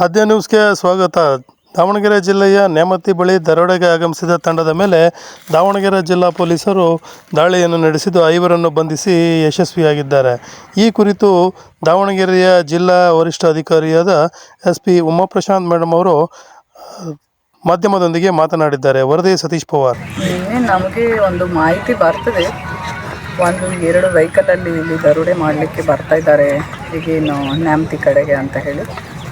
ಆದ್ಯ ನ್ಯೂಸ್ಗೆ ಸ್ವಾಗತ. ದಾವಣಗೆರೆ ಜಿಲ್ಲೆಯ ನೇಮತಿ ಬಳಿ ದರೋಡೆಗೆ ಆಗಮಿಸಿದ ತಂಡದ ಮೇಲೆ ದಾವಣಗೆರೆ ಜಿಲ್ಲಾ ಪೊಲೀಸರು ದಾಳಿಯನ್ನು ನಡೆಸಿದ್ದು ಐವರನ್ನು ಬಂಧಿಸಿ ಯಶಸ್ವಿಯಾಗಿದ್ದಾರೆ. ಈ ಕುರಿತು ದಾವಣಗೆರೆಯ ಜಿಲ್ಲಾ ವರಿಷ್ಠ ಅಧಿಕಾರಿಯಾದ ಎಸ್ ಪಿ ಉಮಾಪ್ರಶಾಂತ್ ಮೇಡಮ್ ಅವರು ಮಾಧ್ಯಮದೊಂದಿಗೆ ಮಾತನಾಡಿದ್ದಾರೆ. ವರದಿ ಸತೀಶ್ ಪವಾರ್. ನಮಗೆ ಒಂದು ಮಾಹಿತಿ ಬರ್ತದೆ. ಒಂದು ಎರಡು ವೆಹಿಕಲಲ್ಲಿ ಇಲ್ಲಿ ದರೋಡೆ ಮಾಡಲಿಕ್ಕೆ ಬರ್ತಾ ಇದ್ದಾರೆ. ಈಗೇನು ನ್ಯಾಮತಿ ಕಡೆಗೆ ಅಂತ ಹೇಳಿ.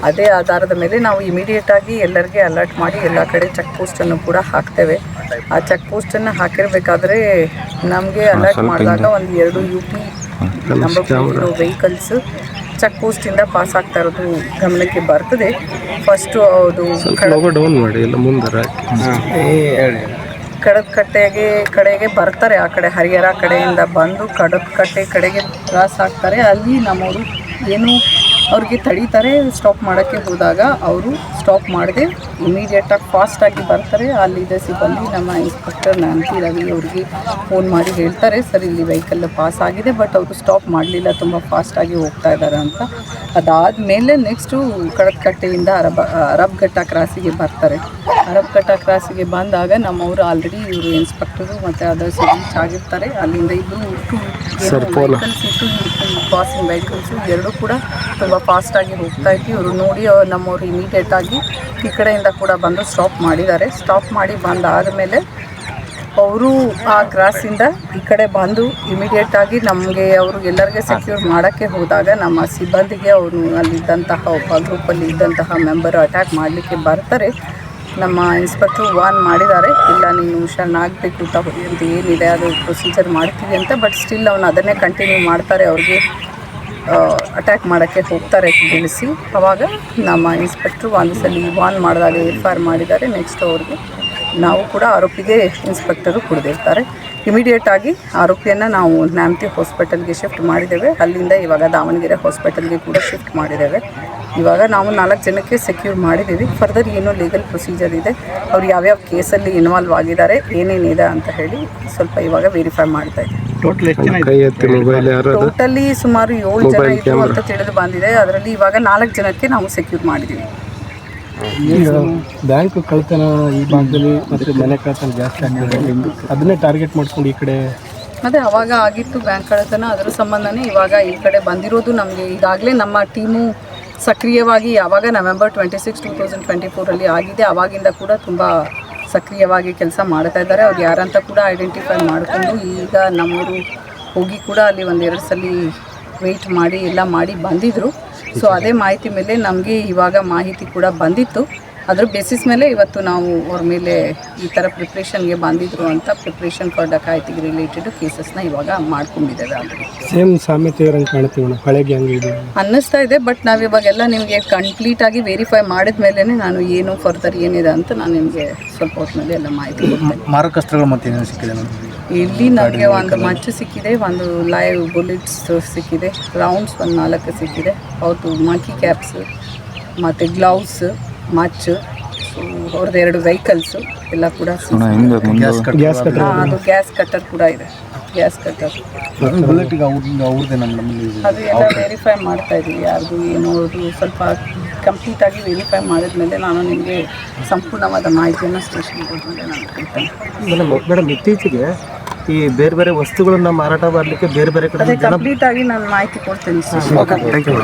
ಅದೇ ಆಧಾರದ ಮೇಲೆ ನಾವು ಇಮಿಡಿಯೇಟಾಗಿ ಎಲ್ಲರಿಗೆ ಅಲರ್ಟ್ ಮಾಡಿ ಎಲ್ಲ ಕಡೆ ಚೆಕ್ ಪೋಸ್ಟನ್ನು ಕೂಡ ಹಾಕ್ತೇವೆ. ಆ ಚೆಕ್ ಪೋಸ್ಟನ್ನು ಹಾಕಿರಬೇಕಾದ್ರೆ ನಮಗೆ ಅಲರ್ಟ್ ಮಾಡಿದಾಗ ಒಂದು ಎರಡು U P number vehicles check ಪೋಸ್ಟಿಂದ pass ಆಗ್ತಾ ಇರೋದು ಗಮನಕ್ಕೆ ಬರ್ತದೆ. ಫಸ್ಟು ಅದು ಡೌನ್ ಮಾಡಿ ಎಲ್ಲ ಮುಂದೆ ಕಡದಕಟ್ಟೆಗೆ ಕಡೆಗೆ ಬರ್ತಾರೆ ಆ ಕಡೆ ಹರಿಹರ ಕಡೆಯಿಂದ ಬಂದು ಕಡದಕಟ್ಟೆ ಕಡೆಗೆ ಕ್ರಾಸ್ ಆಗ್ತಾರೆ. ಅಲ್ಲಿ ನಮ್ಮವರು ಏನು ಅವ್ರಿಗೆ ತಡೀತಾರೆ ಸ್ಟಾಪ್ ಮಾಡೋಕ್ಕೆ ಹೋದಾಗ ಅವರು ಸ್ಟಾಪ್ ಮಾಡದೆ ಇಮಿಡಿಯೇಟಾಗಿ ಫಾಸ್ಟಾಗಿ ಬರ್ತಾರೆ. ಅಲ್ಲಿದ್ದ ಸಿಬ್ಬಂದಿ, ನಮ್ಮ ಇನ್ಸ್ಪೆಕ್ಟರ್ ನಾಂತಿ ರವಿ ಅವ್ರಿಗೆ ಫೋನ್ ಮಾಡಿ ಹೇಳ್ತಾರೆ, ಸರ್, ಇಲ್ಲಿ ವೆಹಿಕಲ್ ಪಾಸ್ ಆಗಿದೆ ಬಟ್ ಅವರು ಸ್ಟಾಪ್ ಮಾಡಲಿಲ್ಲ, ತುಂಬ ಫಾಸ್ಟಾಗಿ ಹೋಗ್ತಾ ಇದ್ದಾರೆ ಅಂತ. ಅದಾದಮೇಲೆ ನೆಕ್ಸ್ಟು ಕಡದಕಟ್ಟೆಯಿಂದ ಅರಬ ಅರಬ್ಘಟ್ಟ ಕ್ರಾಸಿಗೆ ಬರ್ತಾರೆ. ಅರಬ್ಘಟ್ಟ ಕ್ರಾಸಿಗೆ ಬಂದಾಗ ನಮ್ಮವರು ಆಲ್ರೆಡಿ ಇವರು ಇನ್ಸ್ಪೆಕ್ಟರು ಮತ್ತು ಅದರ್ಸ್ ರೀಚ್ ಆಗಿರ್ತಾರೆ ಅಲ್ಲಿಂದ ಇಬ್ಬರು ವೆಹಿಕಲ್ಸ್ ಇಟ್ಟು ಪಾಸಿಂಗ್ ವೆಹಿಕಲ್ಸು ಎರಡೂ ಕೂಡ ತುಂಬ ಫಾಸ್ಟಾಗಿ ಹೋಗ್ತಾ ಇತ್ತು ಇವರು ನೋಡಿ ಅವ್ರು ನಮ್ಮವರು ಇಮಿಡಿಯೇಟಾಗಿ ಈ ಕಡೆಯಿಂದ ಕೂಡ ಬಂದು ಸ್ಟಾಪ್ ಮಾಡಿದ್ದಾರೆ. ಸ್ಟಾಪ್ ಮಾಡಿ ಬಂದಾದಮೇಲೆ ಅವರು ಆ ಕ್ರಾಸಿಂದ ಈ ಕಡೆ ಬಂದು ಇಮಿಡಿಯೇಟಾಗಿ ನಮಗೆ ಅವರು ಎಲ್ಲರಿಗೆ ಸೆಕ್ಯೂರ್ ಮಾಡೋಕ್ಕೆ ಹೋದಾಗ ನಮ್ಮ ಸಿಬ್ಬಂದಿಗೆ ಅವರು ಅಲ್ಲಿದ್ದಂತಹ ಒಬ್ಬ ಗ್ರೂಪಲ್ಲಿ ಇದ್ದಂತಹ ಮೆಂಬರು ಅಟ್ಯಾಕ್ ಮಾಡಲಿಕ್ಕೆ ಬರ್ತಾರೆ. ನಮ್ಮ ಇನ್ಸ್ಪೆಕ್ಟ್ರು ವಾರ್ನ್ ಮಾಡಿದ್ದಾರೆ. ಇಲ್ಲ, ನೀನು ಶರಣಾಗಬೇಕು ತಗೊಳ್ಳಿ ಅಂತ ಏನಿದೆ, ಅದು ಪ್ರೊಸೀಜರ್ ಮಾಡ್ತೀವಿ ಅಂತ ಬಟ್ ಸ್ಟಿಲ್ ಅವನು ಅದನ್ನೇ ಕಂಟಿನ್ಯೂ ಮಾಡ್ತಾರೆ, ಅವ್ರಿಗೆ ಅಟ್ಯಾಕ್ ಮಾಡೋಕ್ಕೆ ಹೋಗ್ತಾರೆ ತಿಳಿಸಿ. ಅವಾಗ ನಮ್ಮ ಇನ್ಸ್ಪೆಕ್ಟ್ರು ಒಂದು ಸಲ ವಾರ್ನ್ ಮಾಡಿದಾಗ ಎಫ್ ಆರ್ ಮಾಡಿದ್ದಾರೆ. ನೆಕ್ಸ್ಟ್ ಅವ್ರಿಗೆ ನಾವು ಕೂಡ ಆರೋಪಿಗೆ ಇನ್ಸ್ಪೆಕ್ಟರು ಕುಡಿದಿರ್ತಾರೆ. ಇಮಿಡಿಯೇಟ್ ಆಗಿ ಆರೋಪಿಯನ್ನು ನಾವು ನ್ಯಾಮತಿ ಹಾಸ್ಪಿಟಲ್ಗೆ ಶಿಫ್ಟ್ ಮಾಡಿದ್ದೇವೆ. ಅಲ್ಲಿಂದ ಇವಾಗ ದಾವಣಗೆರೆ ಹಾಸ್ಪಿಟಲ್ಗೆ ಕೂಡ ಶಿಫ್ಟ್ ಮಾಡಿದ್ದೇವೆ. ಇವಾಗ ನಾವು ನಾಲ್ಕು ಜನಕ್ಕೆ ಸೆಕ್ಯೂರ್ ಮಾಡಿದ್ದೀವಿ. ಫರ್ದರ್ ಏನೋ ಲೀಗಲ್ ಪ್ರೊಸೀಜರ್ ಇದೆ. ಅವ್ರು ಯಾವ್ಯಾವ ಕೇಸಲ್ಲಿ ಇನ್ವಾಲ್ವ್ ಆಗಿದ್ದಾರೆ ಏನೇನಿದೆ ಅಂತ ಹೇಳಿ ಸ್ವಲ್ಪ ಇವಾಗ ವೆರಿಫೈ ಮಾಡ್ತಾ ಇದ್ದೀವಿ ಟೋಟಲ್ ಎಷ್ಟು ಜನ ಕೈ ಮೊಬೈಲ್ ಯಾರು ಟೋಟಲಿ ಸುಮಾರು ಏಳು ಜನ ಇದ್ರು ಅಂತ ತಿಳಿದು ಬಂದಿದೆ. ಅದರಲ್ಲಿ ಇವಾಗ ನಾಲ್ಕು ಜನಕ್ಕೆ ನಾವು ಸೆಕ್ಯೂರ್ ಮಾಡಿದ್ದೀವಿ. ಬ್ಯಾಂಕ್ ಕಳ್ತನ ಈ ಭಾಗದಲ್ಲಿ ಮತ್ತೆ ಮನೆ ಕಳ್ತನ ಜಾಸ್ತಿ ಆಗಿದೆ ಅದನ್ನೇ ಟಾರ್ಗೆಟ್ ಮಾಡ್ಕೊಂಡು ಈ ಕಡೆ ಅದೇ ಅವಾಗ ಆಗಿತ್ತು ಬ್ಯಾಂಕ್ ಕಳ್ತನ. ಅದರ ಸಂಬಂಧನೇ ಇವಾಗ ಈ ಕಡೆ ಬಂದಿರೋದು ನಮಗೆ ಈಗಾಗಲೇ ನಮ್ಮ ಟೀಮು ಸಕ್ರಿಯವಾಗಿ ಯಾವಾಗ November twenty six two thousand twenty ಫೋರಲ್ಲಿ ಆಗಿದೆ, ಅವಾಗಿಂದ ಕೂಡ ತುಂಬ ಸಕ್ರಿಯವಾಗಿ ಕೆಲಸ ಮಾಡ್ತಾ ಇದ್ದಾರೆ. ಅವ್ರು ಯಾರಂತ ಕೂಡ ಐಡೆಂಟಿಫೈ ಮಾಡಿಕೊಂಡು ಈಗ ನಮ್ಮವರು ಹೋಗಿ ಕೂಡ ಅಲ್ಲಿ ಒಂದೆರಡು ಸಲ ವೆಯ್ಟ್ ಮಾಡಿ, ಎಲ್ಲ ಮಾಡಿ ಬಂದಿದ್ದರು ಸೊ ಅದೇ ಮಾಹಿತಿ ಮೇಲೆ ನಮಗೆ ಇವಾಗ ಮಾಹಿತಿ ಕೂಡ ಬಂದಿತ್ತು. ಅದ್ರ ಬೇಸಿಸ್ ಮೇಲೆ ಇವತ್ತು ನಾವು ಅವ್ರ ಮೇಲೆ ಈ ಥರ ಪ್ರಿಪ್ರೇಷನ್ಗೆ ಬಂದಿದ್ರು ಅಂತ ಪ್ರಿಪ್ರೇಷನ್ ಫಾರ್ ಡಕಾಯಿತಿಗೆ ರಿಲೇಟೆಡ್ ಕೇಸಸ್ನ ಇವಾಗ ಮಾಡ್ಕೊಂಡಿದ್ದೇವೆ ಆಲ್ರೆಡಿ. ಸೇಮ್ ಸಾಮ್ಯತೆ ಹಳೆ ಗ್ಯಾಂಗ್ ಇದು. ಅನ್ನಿಸ್ತಾ ಇದೆ ಬಟ್ ನಾವು ಇವಾಗೆಲ್ಲ ನಿಮಗೆ ಕಂಪ್ಲೀಟಾಗಿ ವೆರಿಫೈ ಮಾಡಿದ ಮೇಲೇ ನಾನು ಏನು ಫರ್ದರ್ ಏನಿದೆ ಅಂತ ನಾನು ನಿಮಗೆ ಸ್ವಲ್ಪ ಹೊತ್ತಿನಲ್ಲಿ ಎಲ್ಲ ಮಾಹಿತಿ ಮಾರಕಸ್ತ್ರಗಳು ಮತ್ತೆ ಸಿಕ್ಕಿದೆ ಇಲ್ಲಿ ನನಗೆ ಒಂದು ಮಚ್ಚ ಸಿಕ್ಕಿದೆ ಒಂದು ಲೈವ್ ಬುಲೆಟ್ಸ್ ಸಿಕ್ಕಿದೆ ರೌಂಡ್ಸ್ ಒಂದು ನಾಲ್ಕು ಸಿಕ್ಕಿದೆ ಅವತ್ತು ಮಂಕಿ ಕ್ಯಾಪ್ಸ್ ಮತ್ತು ಗ್ಲೌಸ್ ಮಚ್ಚು ಅವ್ರದ್ದು ಎರಡು ವೆಹಿಕಲ್ಸು ಎಲ್ಲ ಕೂಡ ಸಿಕ್ಕಿದೆ. ಗ್ಯಾಸ್ ಕಟರ್ ಹಾ, ಅದು ಗ್ಯಾಸ್ ಕಟ್ಟರ್ ಕೂಡ ಇದೆ. ಗ್ಯಾಸ್ ಕಟ್ಟರ್ ಬುಲೆಟಿಗೆ ಅವ್ರದ್ದು ಅವ್ರದ್ದೇ ನಮ್ಮ ನಮ್ಮಲ್ಲಿ ಅದು ಎಲ್ಲ ವೆರಿಫೈ ಮಾಡ್ತಾ ಇದ್ದೀವಿ ಯಾರ್ದು ಏನು ಅದು ಸ್ವಲ್ಪ ಕಂಪ್ಲೀಟಾಗಿ ವೆರಿಫೈ ಮಾಡಿದ್ಮೇಲೆ ನಾನು ನಿಮಗೆ ಸಂಪೂರ್ಣವಾದ ಮಾಹಿತಿಯನ್ನು ಸ್ಟೇಷನ್ಗೆ ಹೋದ್ಮೇಲೆ ನಾನು ಕೊಡ್ತೇನೆ ಮೇಡಮ್ ಮೇಡಮ್ ಇತ್ತೀಚೆಗೆ ಈ ಬೇರೆ ಬೇರೆ ವಸ್ತುಗಳನ್ನ ಮಾರಾಟ ಮಾಡಲಿಕ್ಕೆ ಬೇರೆ ಬೇರೆ ಕಡೆ ಅದೇ ಕಂಪ್ಲೀಟಾಗಿ ನಾನು ಮಾಹಿತಿ ಕೊಡ್ತೇನೆ ಸ್ಟೇಷನ್ ಥ್ಯಾಂಕ್ ಯು